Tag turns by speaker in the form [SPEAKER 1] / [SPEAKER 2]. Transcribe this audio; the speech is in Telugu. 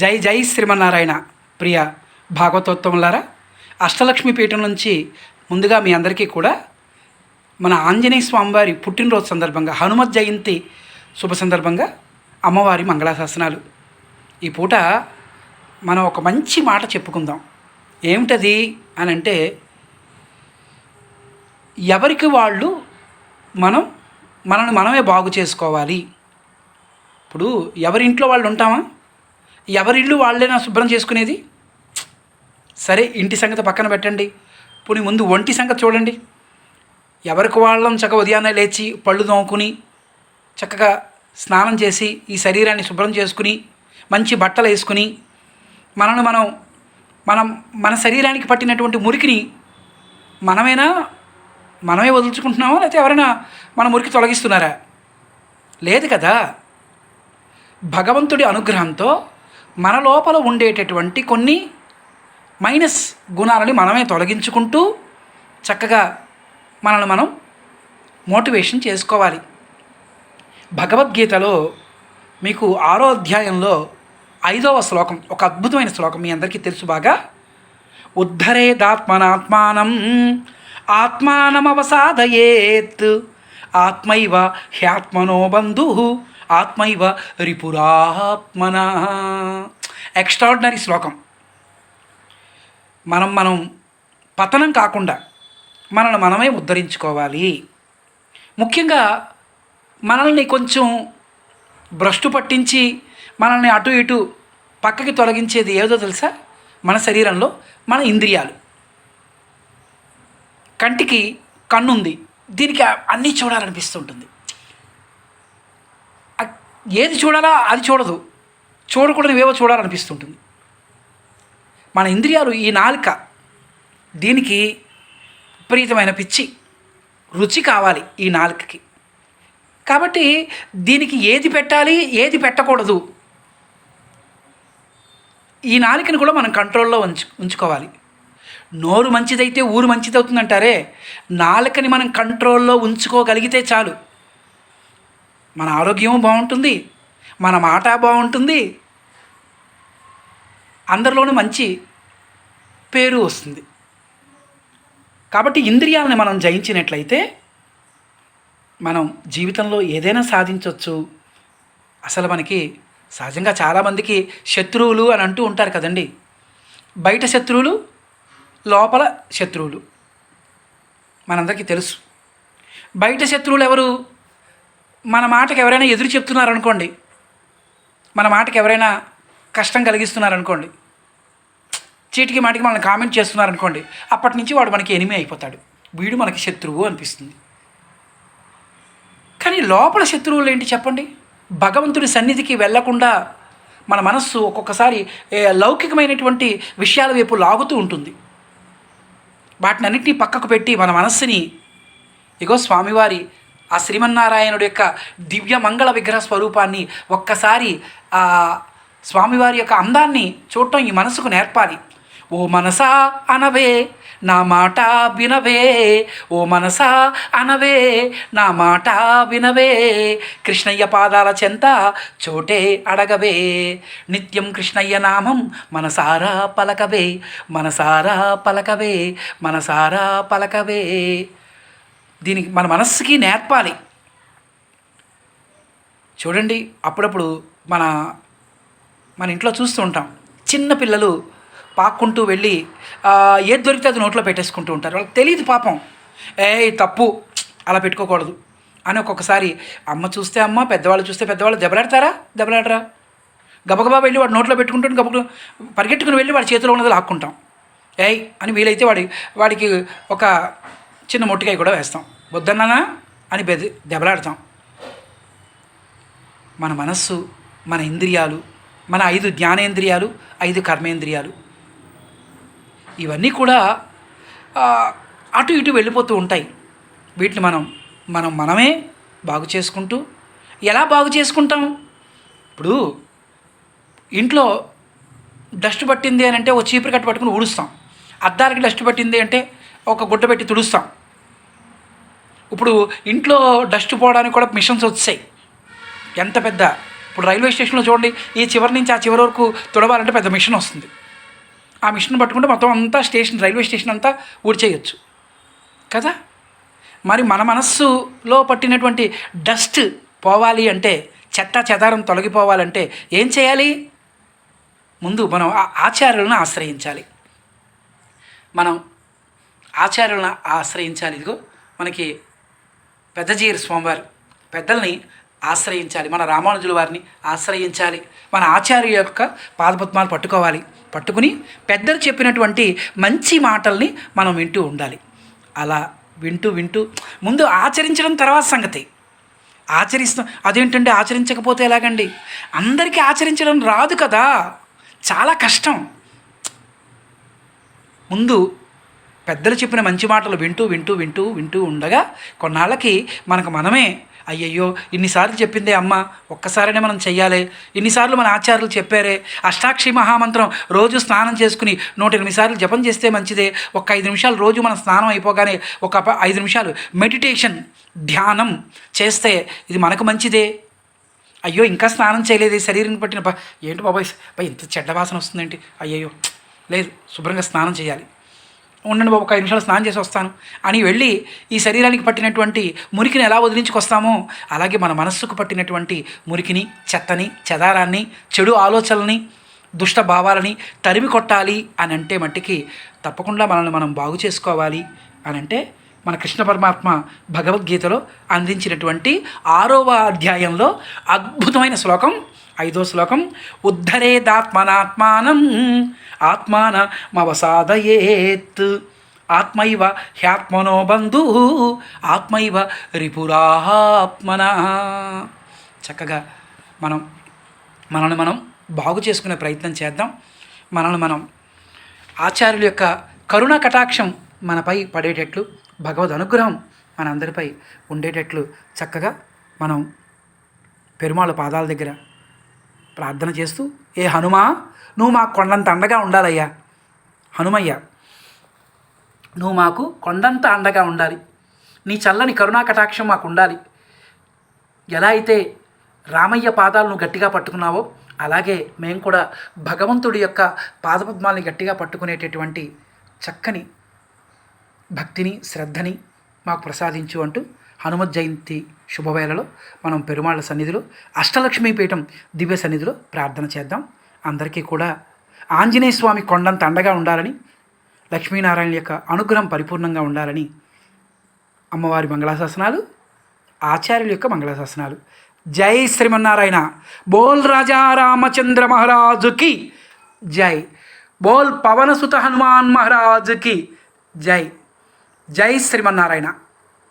[SPEAKER 1] జై జై శ్రీమన్నారాయణ. ప్రియ భాగవతోత్తములారా అష్టలక్ష్మి పీఠం నుంచి ముందుగా మీ అందరికీ కూడా మన ఆంజనేయ స్వామివారి పుట్టినరోజు సందర్భంగా హనుమత్ జయంతి శుభ సందర్భంగా అమ్మవారి మంగళాశాసనాలు. ఈ పూట మనం ఒక మంచి మాట చెప్పుకుందాం. ఏమిటది అని అంటే ఎవరికి వాళ్ళు మనం మనల్ని మనమే బాగు చేసుకోవాలి. ఇప్పుడు ఎవరి ఇంట్లో వాళ్ళు ఉంటామా? ఎవరిళ్ళు వాళ్ళేనా శుభ్రం చేసుకునేది? సరే ఇంటి సంగతి పక్కన పెట్టండి. పోనీ ముందు ఒంటి సంగతి చూడండి. ఎవరికి వాళ్ళం చక్కగా ఉదయాన్నే లేచి పళ్ళు తోముకుని చక్కగా స్నానం చేసి ఈ శరీరాన్ని శుభ్రం చేసుకుని మంచి బట్టలు వేసుకుని మనల్ని మనం మనం మన శరీరానికి పట్టినటువంటి మురికిని మనమేనా మనమే వదులుచుకుంటున్నామా లేకపోతే ఎవరైనా మన మురికి తొలగిస్తున్నారా? లేదు కదా. భగవంతుడి అనుగ్రహంతో మన లోపల ఉండేటటువంటి కొన్ని మైనస్ గుణాలని మనమే తొలగించుకుంటూ చక్కగా మనల్ని మనం మోటివేషన్ చేసుకోవాలి. భగవద్గీతలో మీకు ఆరో అధ్యాయంలో ఐదవ శ్లోకం ఒక అద్భుతమైన శ్లోకం మీ అందరికీ తెలుసు బాగా. ఉద్ధరేదాత్మనాత్మానం ఆత్మానమవసాదయేత్ ఆత్మైవ హ్యాత్మనో బంధు ఆత్మైవ రిపురాత్మన ఎక్స్ట్రాడినరీ శ్లోకం. మనం మనం పతనం కాకుండా మనల్ని మనమే ఉద్ధరించుకోవాలి. ముఖ్యంగా మనల్ని కొంచెం భ్రష్టు పట్టించి మనల్ని అటు ఇటు పక్కకి తొలగించేది ఏదో తెలుసా? మన శరీరంలో మన ఇంద్రియాలు. కంటికి కన్నుంది. దీనికి అన్నీ చూడాలనిపిస్తుంటుంది. ఏది చూడాలా అది చూడదు. చూడకూడనివేవో చూడాలనిపిస్తుంటుంది. మన ఇంద్రియాలు ఈ నాలుక దీనికి విపరీతమైన పిచ్చి రుచి కావాలి ఈ నాలుకకి. కాబట్టి దీనికి ఏది పెట్టాలి ఏది పెట్టకూడదు? ఈ నాలుకని కూడా మనం కంట్రోల్లో ఉంచు ఉంచుకోవాలి. నోరు మంచిదైతే ఊరు మంచిదవుతుందంటారే. నాలుకని మనం కంట్రోల్లో ఉంచుకోగలిగితే చాలు. మన ఆరోగ్యం బాగుంటుంది మన మాట బాగుంటుంది. అందరిలోనూ మంచి పేరు వస్తుంది. కాబట్టి ఇంద్రియాలని మనం జయించినట్లయితే మనం జీవితంలో ఏదైనా సాధించవచ్చు అసలు మనకి సహజంగా చాలామందికి శత్రువులు అని అంటూ ఉంటారు కదండి. బయట శత్రువులు లోపల శత్రువులు. మనందరికీ తెలుసు. బయట శత్రువులు ఎవరు? మన మాటకు ఎవరైనా ఎదురు చెప్తున్నారనుకోండి మన మాటకు ఎవరైనా కష్టం కలిగిస్తున్నారనుకోండి చీటికి మాటికి మనల్ని కామెంట్ చేస్తున్నారనుకోండి అప్పటి నుంచి వాడు మనకి ఎనిమి అయిపోతాడు. వీడు మనకి శత్రువు అనిపిస్తుంది. కానీ లోపల శత్రువులు ఏంటి చెప్పండి? భగవంతుడి సన్నిధికి వెళ్ళకుండా మన మనస్సు ఒక్కొక్కసారి లౌకికమైనటువంటి విషయాల వైపు లాగుతూ ఉంటుంది. వాటిని అన్నింటినీ పక్కకు పెట్టి మన మనస్సుని ఇగో స్వామివారి ఆ శ్రీమన్నారాయణుడి యొక్క దివ్య మంగళ విగ్రహ స్వరూపాన్ని ఒక్కసారి ఆ స్వామివారి యొక్క అందాన్ని చూడటం ఈ మనసుకు నేర్పాలి. ఓ మనసా అనవే నా మాట వినవే ఓ మనసా అనవే నా మాట వినవే కృష్ణయ్య పాదాల చెంత చోటే అడగవే నిత్యం కృష్ణయ్య నామం మనసారా పలకవే మనసారా పలకవే మనసారా పలకవే. దీనికి మన మనస్సుకి నేర్పాలి. చూడండి అప్పుడప్పుడు మన మన ఇంట్లో చూస్తూ ఉంటాం. చిన్న పిల్లలు పాక్కుంటూ వెళ్ళి ఏది దొరికితే అది నోట్లో పెట్టేసుకుంటూ ఉంటారు. వాళ్ళకి తెలియదు పాపం. ఏ తప్పు. అలా పెట్టుకోకూడదు. అని ఒక్కొక్కసారి అమ్మ చూస్తే అమ్మ పెద్దవాళ్ళు చూస్తే పెద్దవాళ్ళు దెబ్బలాడతారా? దెబ్బలాడరా? గబగబా వెళ్ళి వాడు నోట్లో పెట్టుకుంటూ గబగ పరిగెట్టుకుని వెళ్ళి వాడి చేతిలో ఉన్నది లాక్కుంటాం. ఏయ్ అని వీలైతే వాడి వాడికి ఒక చిన్న మొట్టికాయ కూడా వేస్తాం. వద్దన్నానా అని బెది దెబ్బలాడతాం. మన మనస్సు మన ఇంద్రియాలు మన ఐదు జ్ఞానేంద్రియాలు ఐదు కర్మేంద్రియాలు. ఇవన్నీ కూడా అటు ఇటు వెళ్ళిపోతూ ఉంటాయి. వీటిని మనం మనం మనమే బాగు చేసుకుంటూ ఎలా బాగు చేసుకుంటాం? ఇప్పుడు ఇంట్లో డస్ట్ పట్టింది అని అంటే ఒక చీపురు కట్టు పట్టుకుని ఊడుస్తాం. అద్దాలకి డస్ట్ పట్టింది అంటే ఒక గుడ్డ పెట్టి తుడుస్తాం. ఇప్పుడు ఇంట్లో డస్ట్ పోవడానికి కూడా మిషన్స్ వచ్చాయి. ఎంత పెద్ద? ఇప్పుడు రైల్వే స్టేషన్లో చూడండి ఈ చివరి నుంచి ఆ చివరి వరకు తుడవాలంటే పెద్ద మిషన్ వస్తుంది. ఆ మిషన్ పట్టుకుంటే మొత్తం అంతా స్టేషన్ రైల్వే స్టేషన్ అంతా ఊడ్చేయచ్చు. కదా? మరి మన మనస్సులో పట్టినటువంటి డస్ట్ పోవాలి అంటే చెత్త చెదారం తొలగిపోవాలంటే ఏం చేయాలి? ముందు మనం ఆ ఆచార్యులను ఆశ్రయించాలి. మనం ఆచార్యులను ఆశ్రయించాలి. ఇదిగో మనకి పెద్దజీరు స్వామివారు పెద్దల్ని ఆశ్రయించాలి మన రామానుజుల వారిని ఆశ్రయించాలి మన ఆచార్య యొక్క పాదపద్మాలు పట్టుకోవాలి పట్టుకుని పెద్దలు చెప్పినటువంటి మంచి మాటల్ని మనం వింటూ ఉండాలి. అలా వింటూ వింటూ ముందు ఆచరించడం తర్వాత సంగతి. ఆచరిస్తాం అదేంటంటే ఆచరించకపోతే ఎలాగండి? అందరికీ ఆచరించడం రాదు కదా చాలా కష్టం. ముందు పెద్దలు చెప్పిన మంచి మాటలు వింటూ వింటూ వింటూ వింటూ ఉండగా కొన్నాళ్ళకి మనకు మనమే అయ్యయ్యో ఇన్నిసార్లు చెప్పిందే అమ్మ ఒక్కసారనే మనం చెయ్యాలి. ఇన్నిసార్లు మన ఆచార్యులు చెప్పారే అష్టాక్షి మహామంత్రం రోజు స్నానం చేసుకుని నూట ఎనిమిది సార్లు జపం చేస్తే మంచిదే. ఒక ఐదు నిమిషాలు రోజు మన స్నానం అయిపోగానే ఒక ఐదు నిమిషాలు మెడిటేషన్ ధ్యానం చేస్తే ఇది మనకు మంచిదే. అయ్యో ఇంకా స్నానం చేయలేదు శరీరం పట్టిన బా ఏంటి బాబాయ్ బా ఇంత చెడ్డ వాసన వస్తుందేంటి? అయ్యయ్యో లేదు శుభ్రంగా స్నానం చేయాలి. ఉండండి బాబు ఒక ఐదు నిమిషాలు స్నానం చేసి వస్తాను. అని వెళ్ళి ఈ శరీరానికి పట్టినటువంటి మురికిని ఎలా వదిలించుకొస్తామో అలాగే మన మనస్సుకు పట్టినటువంటి మురికిని చెత్తని చెదారాన్ని చెడు ఆలోచనల్ని దుష్ట భావాలని తరిమి కొట్టాలి అని అంటే మట్టికి తప్పకుండా మనల్ని మనం బాగు చేసుకోవాలి అని అంటే మన కృష్ణ పరమాత్మ భగవద్గీతలో అందించినటువంటి ఆరవ అధ్యాయంలో అద్భుతమైన శ్లోకం ఐదో శ్లోకం ఉద్ధరేదాత్మనాత్మానం ఆత్మాన మవసాదయేత్. ఆత్మైవ హ్యాత్మనో బంధు ఆత్మైవ రిపురాత్మన చక్కగా మనం మనల్ని మనం బాగు చేసుకునే ప్రయత్నం చేద్దాం. మనల్ని మనం ఆచార్యుల యొక్క కరుణ కటాక్షం మనపై పడేటట్లు భగవద్ అనుగ్రహం మనందరిపై ఉండేటట్లు చక్కగా మనం పెరుమాళ పాదాల దగ్గర ప్రార్థన చేస్తూ ఏ హనుమా నువ్వు మాకు కొండంత అండగా ఉండాలయ్యా. హనుమయ్య నువ్వు మాకు కొండంత అండగా ఉండాలి. నీ చల్లని కరుణా కటాక్షం మాకు ఉండాలి. ఎలా అయితే రామయ్య పాదాలను గట్టిగా పట్టుకున్నావో అలాగే మేము కూడా భగవంతుడి యొక్క పాదపద్మాల్ని గట్టిగా పట్టుకునేటటువంటి చక్కని భక్తిని శ్రద్ధని మాకు ప్రసాదించు అంటూ హనుమత్ జయంతి శుభవేళలో మనం పెరుమాళ్ళ సన్నిధిలో అష్టలక్ష్మీపీఠం దివ్య సన్నిధిలో ప్రార్థన చేద్దాం. అందరికీ కూడా ఆంజనేయ స్వామి కొండంత అండగా ఉండాలని లక్ష్మీనారాయణ యొక్క అనుగ్రహం పరిపూర్ణంగా ఉండాలని అమ్మవారి మంగళాశాసనాలు ఆచార్యుల యొక్క మంగళాశాసనాలు. జై శ్రీమన్నారాయణ. బోల్ రాజా రామచంద్ర మహారాజుకి జై. బోల్ పవనసుత హనుమాన్ మహారాజుకి జై. జై శ్రీమన్నారాయణ.